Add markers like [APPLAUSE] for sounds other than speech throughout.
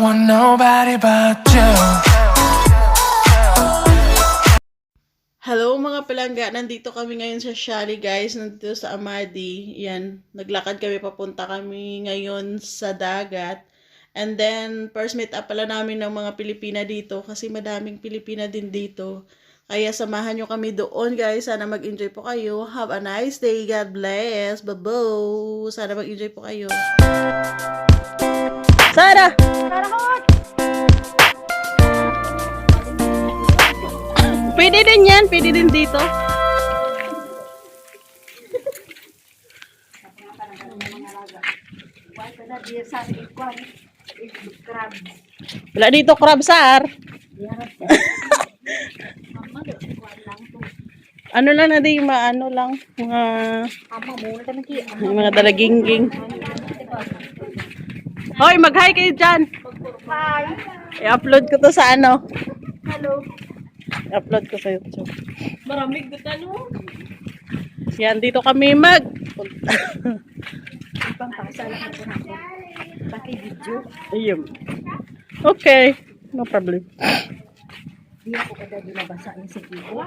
want nobody but you. Hello mga palangga, nandito kami ngayon sa Shali guys, nandito sa Amadi. Yan, naglakad kami papunta kami ngayon sa dagat. And then, first meet up pala namin ng mga Pilipina dito kasi madaming Pilipina din dito. Kaya samahan nyo kami doon guys. Sana mag-enjoy po kayo. Have a nice day. God bless. Babo. Sana mag-enjoy po kayo. Sara! Pwede din yan. Pwede din dito. Wala dito crab sar. [LAUGHS] ano lang na di maano lang mga mga dalagingging. Hoy, mag-hi kayo dyan. Hi. I-upload ko to sa ano. Hello. I-upload ko sa YouTube. Maraming ganda no? Yan, dito kami mag... Ibang pakasala ka po natin. Paki video. Ayun. Okay. No problem. Di ako kada binabasa yung sa video.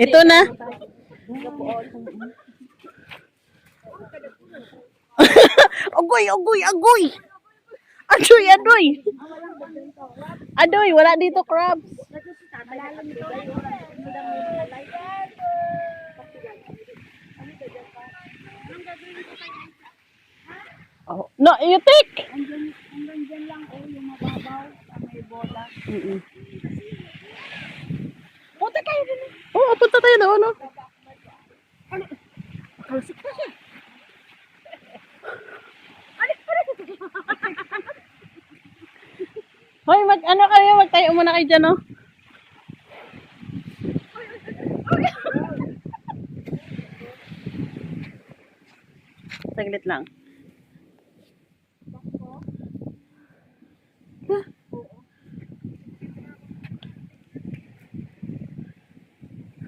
Ito na. Agoy, agoy, agoy. Adoy, adoy. Adoy, wala dito crabs. Oh, no, you take. Hanggang dyan lang oh, yung mababaw, ang may bola. Mm-mm. Punta kayo din. Oh, punta tayo doon, no? Kalsik na siya. Hoy, mag ano kayo, magtayo muna kayo dyan, no? Saglit lang.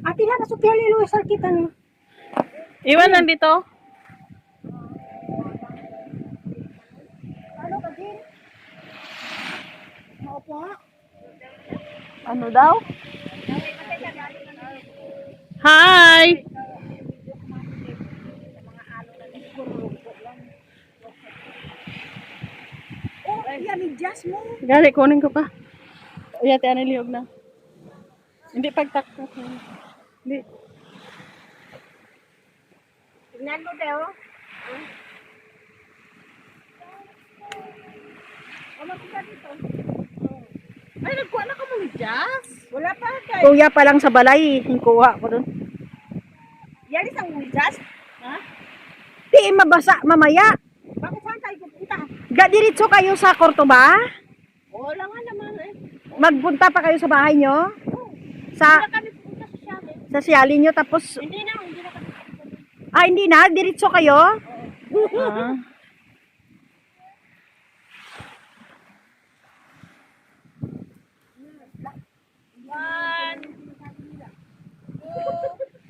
Ate na, nasukyan ni Luis kita no. Iwan lang dito. Ano ka din? Maupo nga. Ano daw? Hi! Oh, yan, medyas mo. Gali, kunin ko pa. Uyate, ano liyog na. Hindi pagtaktak. Hindi. Tignan mo, Teo. Ano ka dito? Ay, nagkuha na ka mo jazz. Wala pa, kay. Kuya pa lang sa balay. Kuha ko dun. Yan isang medyas. Ha? Di mabasa mamaya. Bakit saan tayo pupunta? Ga diretso kayo sa Cordoba? Wala nga naman eh. Magpunta pa kayo sa bahay nyo? Sa kami pupunta sa Siabe. sa siyali nyo tapos Hindi na, hindi na kami. ah hindi na diretso kayo? Ah.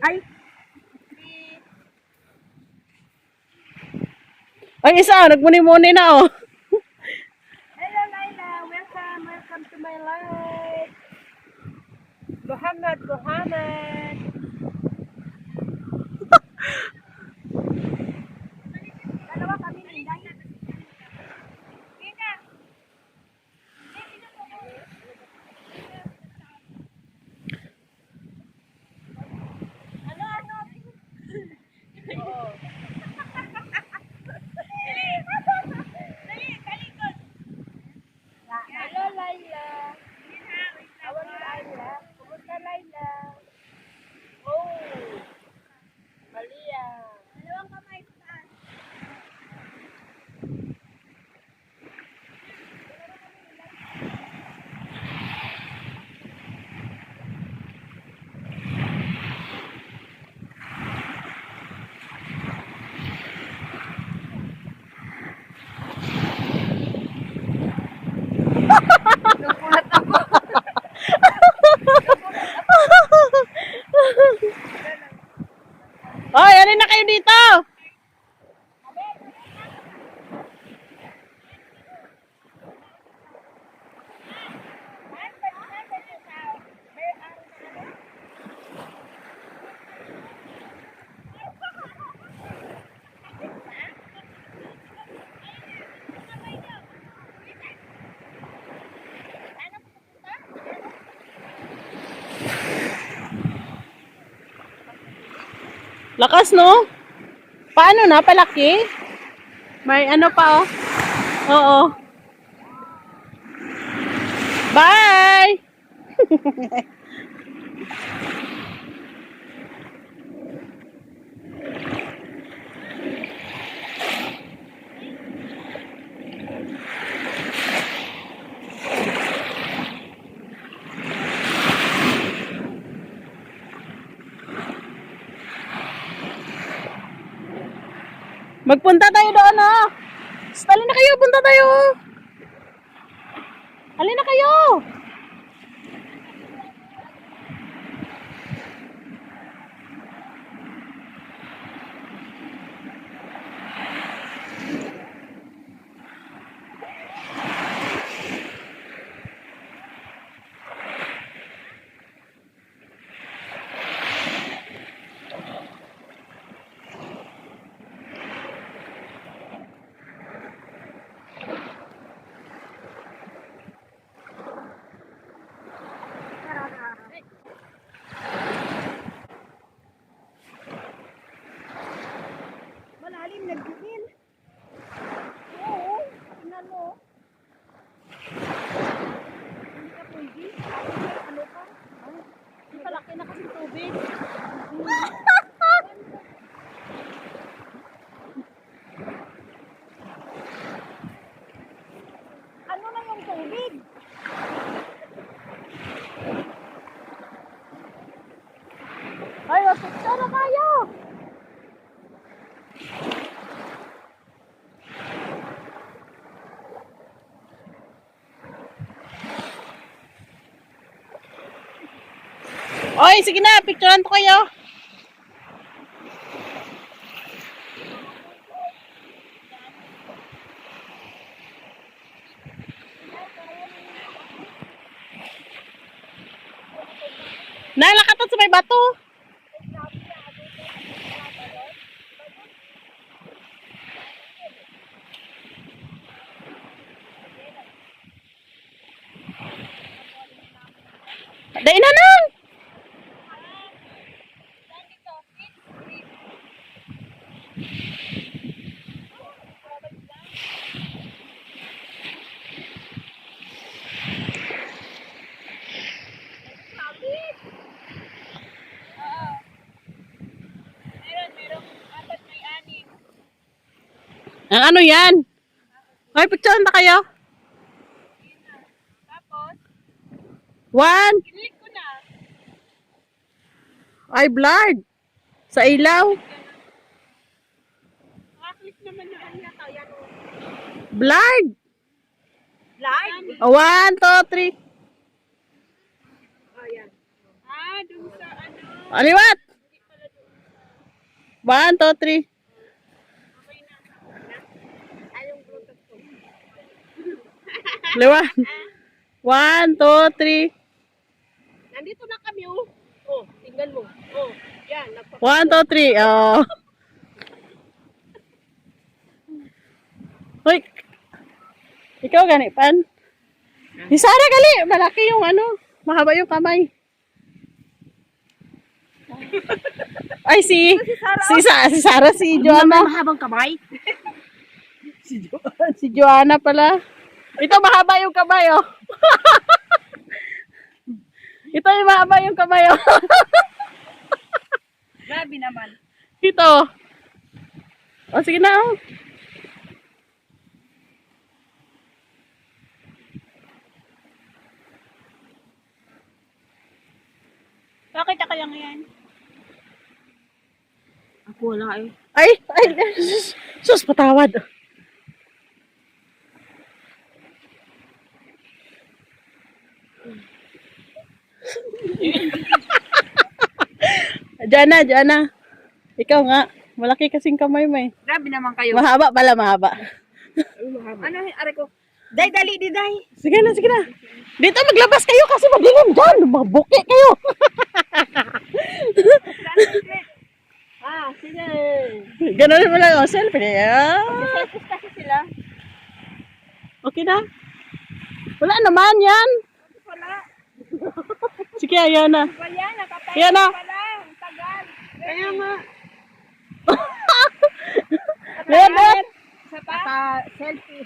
Ay, Ang isa, nagmuni-muni na oh. Hello Laila, welcome, welcome to my life. Muhammad, Muhammad. Dalawa kami ni Inday. Ina. Ano, ano? Dali, Lakas, no? Paano na? Palaki? May ano pa, oh. Oo. Bye! [LAUGHS] Magpunta tayo doon, oh. Halina na kayo, punta tayo. Halina na kayo. Malalim, nagdiin. Oo, tingnan mo. Hindi ka pwede. Ano ka? Hindi palaki na kasi tubig. Ano na yung tubig? Ay, mapicture na tayo. Oy, sige na, picturean ko kayo. Nalakatot sa may bato. Ang ano yan? Ay, picture na kayo. One. Ay, blurred. Sa ilaw. Blurred. Live? Oh, one, two, three. Ah, dun sa ano. Aliwat. One, two, three. Liwat. One, two, three. Nandito na kami oh. Oh, tingnan mo. Oh, yan. One, two, three. Oh. Hoy. Ikaw gani pan? Si Sarah gali, malaki yung ano, mahaba yung kamay. Ay si [LAUGHS] si Sa si Sarah si Joanna. mahabang kamay. Si Joanna, [LAUGHS] si Joanna pala. Ito mahaba yung kamay oh. [LAUGHS] Ito yung mahaba yung kamay oh. [LAUGHS] Grabe naman. Ito. O, sige na. oh. Bakit ka kaya ngayon? Ako wala eh. Ay, ay, [LAUGHS] sus, sus, patawad. [LAUGHS] Diana, Diana. Ikaw nga. Malaki kasing kamay mo eh. Grabe naman kayo. Mahaba pala, mahaba. Ano, are ko? Day, dali, di, day. Sige na, sige na. Dito maglabas kayo kasi madilim dyan. Mabuki kayo. [LAUGHS] Ah, sige. Ganun mo lang. Oh, selfie na. Focus kasi sila. Okay na? Wala naman yan. [LAUGHS] Sige, ayan na. Wala, nakatayo Ayan na. pala. Ang tagal. Kaya nga. Liwat, liwat. Sa selfie.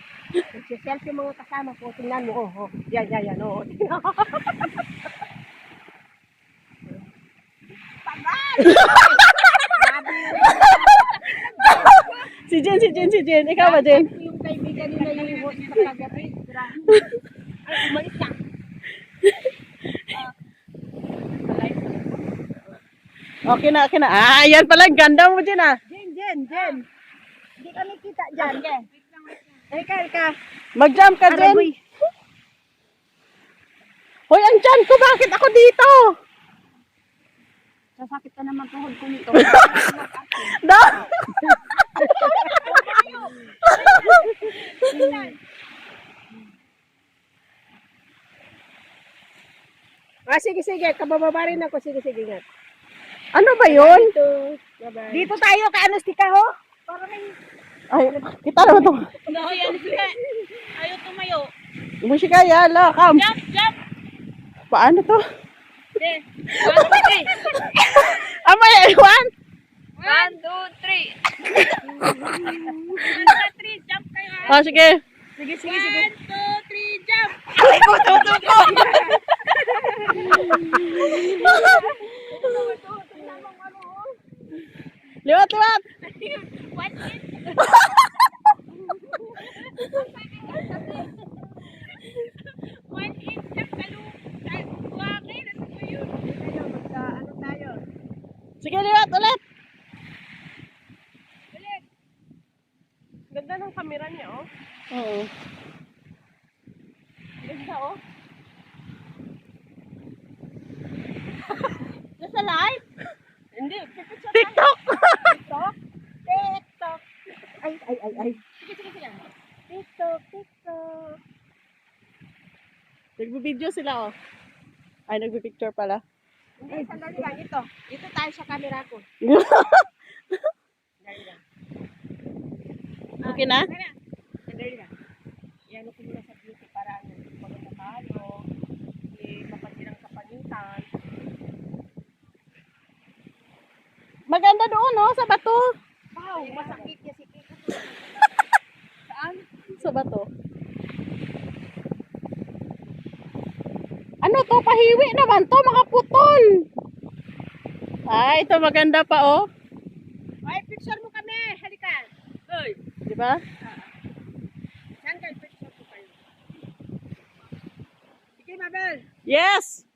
selfie mga kasama ko. Tingnan mo. Oh, oh. Yan, yan, yan. Oh. [LAUGHS] Si Jen, si Jen, si Jen. Ikaw ba, Jen? yung kaibigan nila yung host sa kagabi. Ay, umalis [LAUGHS] na. Okay na, okay na. Ah, yan pala. Ganda mo, Jen, ah. Jen, Jen, Jen. Hindi kami kita dyan. Ay, ka, ka. Mag-jump ka, Jen. Hoy, ang dyan ko. Bakit ako dito? Sasakit ka naman tuhod ko nito. [LAUGHS] Da! ah, sige, sige. Kabababa rin ako. Sige, sige. Nga. Ano ba yun? Dito. Dito tayo kay Anustika, ho. Para may... Ay, kita naman to. No, yan. Ayaw tumayo. Musika, yala, kam. Jump, jump. Paano to? De. One, two, three. Amay, one. One, two, three. One, two, three. Jump kayo. ha? Oh, sige. Sige, sige, sige. One, two, three. Jump. Ay, ko, tuto ko. Liwat, liwat. One. One, eight. Jump kalu. Ay, Buwaki. Ano po yun? ano tayo? Sige, liwat, ulit. Ulit. Ganda ng kamera niya, oh. Oo. Ganda, oh. Nasa live? Hindi, pipicture. TikTok. TikTok. Ay, ay. TikTok, TikTok. Nagbe-video sila, oh. Ay, nagbe-picture pala. Hindi, sandali lang. Ito. Ito tayo sa camera ko. [LAUGHS] okay na? Sandali lang. Yan ko muna sa beauty para ano. Hindi mapatirang kapagitan. Maganda doon, oh, sa bato. Wow, masakit Kiko. Sa bato. Ano to? Pahiwi naman to, makaputol. Ay, ito maganda pa, oh. Ay, picture mo kami. Halika. Hoy. Di ba? Saan kayo picture ko kayo? Sige, Mabel. Yes!